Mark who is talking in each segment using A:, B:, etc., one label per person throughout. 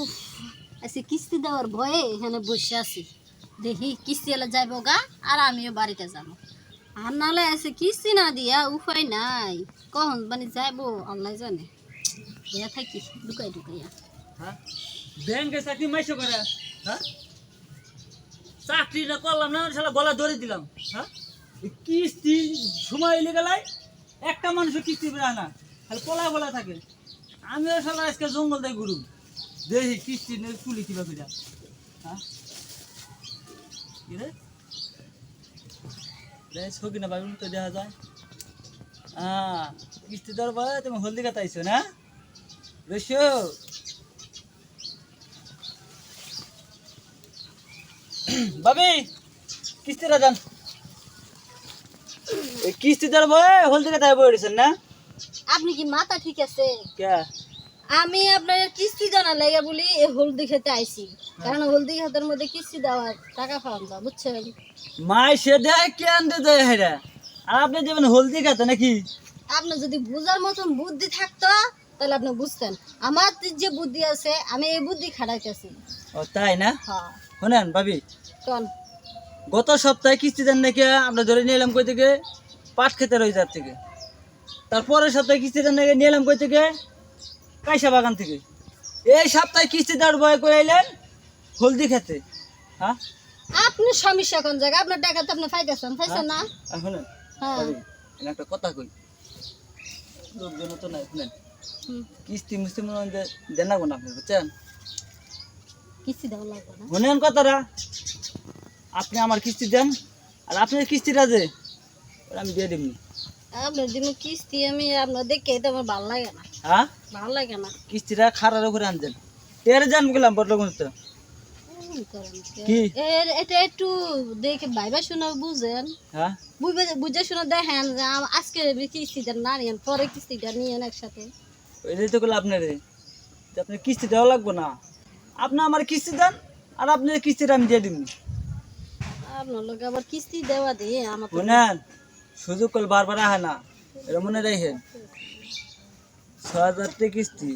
A: উফ আজকে কিস্তি দেওয়ার ভয়ে এখানে বসে আছি। দেখি কিস্তি এলে যাইব গা, আর আমিও বাড়িতে যাব। আর নালে আছে, কিস্তি না দিয়া উপায় নাই। কখন মানে যাইবো, আল্লাহ জানে। দেয়া থাকি, ঢুকাই, ঢুকাইয়া।
B: হ্যাঁ? ব্যাংকে চাকরি মাইসে করে হ্যাঁ? চাকরিটা করলাম না সালা গলা ধরে দিলাম হ্যাঁ? কিস্তি সময় এলে গেলাই একটা মানুষের কিস্তি বেড়ায় না, খালি পলা বলা থাকে। আমিও সালা আজকে জঙ্গল দেয় ঘুরু দেখি কিস্তি নিয়ে তুলি কিবা করে হ্যাঁ? কি রে? রে ছবি না ভাবি তো দেখা যায়। হ্যাঁ কিস্তি দেওয়ার পরে তুমি হলদি কাটা আইছো না? বেশো ভাবি কিস্তিটা দেন। কিস্তি দেওয়ার ভয়ে হলদি কাটায় বইছেন না?
A: আপনি কি মাথা ঠিক আছে?
B: কে?
A: আমি আপনার কিস্তি জানা লাগে বলি হলদি খেতে আইছি। কারণ হলদি খেতের মধ্যে কিস্তি দেওয়ার টাকা পাওয়া যায় বুঝছেন?
B: মাই সে দেয় কেন দেয় হেরা? আর আপনি যেমন হলদি খাতে নাকি?
A: আপনার যদি বুঝার মতন বুদ্ধি থাকতো তাহলে আপনি বুঝতেন। আমার যে বুদ্ধি আছে আমি এই বুদ্ধি খাটাইতেছি।
B: ও তাই না?
A: হ্যাঁ।
B: শোনেন ভাবি।
A: কোন?
B: গত সপ্তাহে কিস্তি দেন নাকি আমরা ধরে নিয়ে এলাম কই থেকে? পাট খেতে রয়ে যার থেকে। তারপরের সপ্তাহে কিস্তি দেন নাকি নিয়ে এলাম কই থেকে? কাইসা বাগান থেকে। এই সপ্তাহে কিস্তি দেওয়ার ভয় করে এলেন হলদি খেতে। হ্যাঁ?
A: আপনি সমস্যা কোন জায়গা আপনার টাকা তো আপনি পাইতেছেন পাইছেন না?
B: আর শোনেন
A: হ্যাঁ।
B: একটা কথা কই। লোকজন তো নাই শুনেন। কিস্তি মিস্তি মনে হয় দেন না কোন আপনি বুঝছেন?
A: কিস্তি দেওয়া লাগবে না।
B: শুনেন কথাটা। আপনি আমার কিস্তি দেন আর আপনার কিস্তিটা যে আমি দিয়ে দিবনি
A: আপনার কিস্তি আমি আপনার দেখে তো আমার ভালো লাগে না।
B: হ্যাঁ?
A: ভালো লাগে না।
B: কিস্তিটা আনছেন। যান গেলাম?
A: এ- এটা একটু দেখে ভাইবা শুনে বুঝেন।
B: হ্যাঁ?
A: বুঝে বুঝে শুনে দেখেন যে আজকে কিস্তিটা না নিয়েন পরে কিস্তিটা নিয়েন একসাথে।
B: ওইটাই তো করলে আপনার আপনার কিস্তি দেওয়া লাগবো না। আপনি আমার কিস্তি দেন আর আপনার কিস্তিটা আমি দিয়ে দিবনি
A: আপনার লোক আবার কিস্তি দেওয়া দিয়ে আমার
B: সুযোগ করলে বারবার আহে না। এটা মনে রাখেন। ছ হাজার টাকা কিস্তি।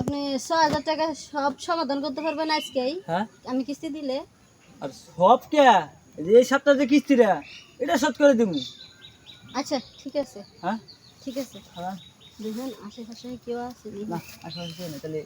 A: আপনি ছ হাজার টাকা সব সমাধান করতে পারবেন আজকেই।
B: হ্যাঁ?
A: আমি কিস্তি দিলে।
B: আর সব কে? এই সপ্তাহে যে কিস্তিটা এটা শোধ করে দিব
A: আচ্ছা ঠিক আছে।
B: হ্যাঁ?
A: ঠিক আছে।
B: হ্যাঁ।
A: দেখুন আশেপাশে কেউ আছে নি?
B: না আসলে তাহলে।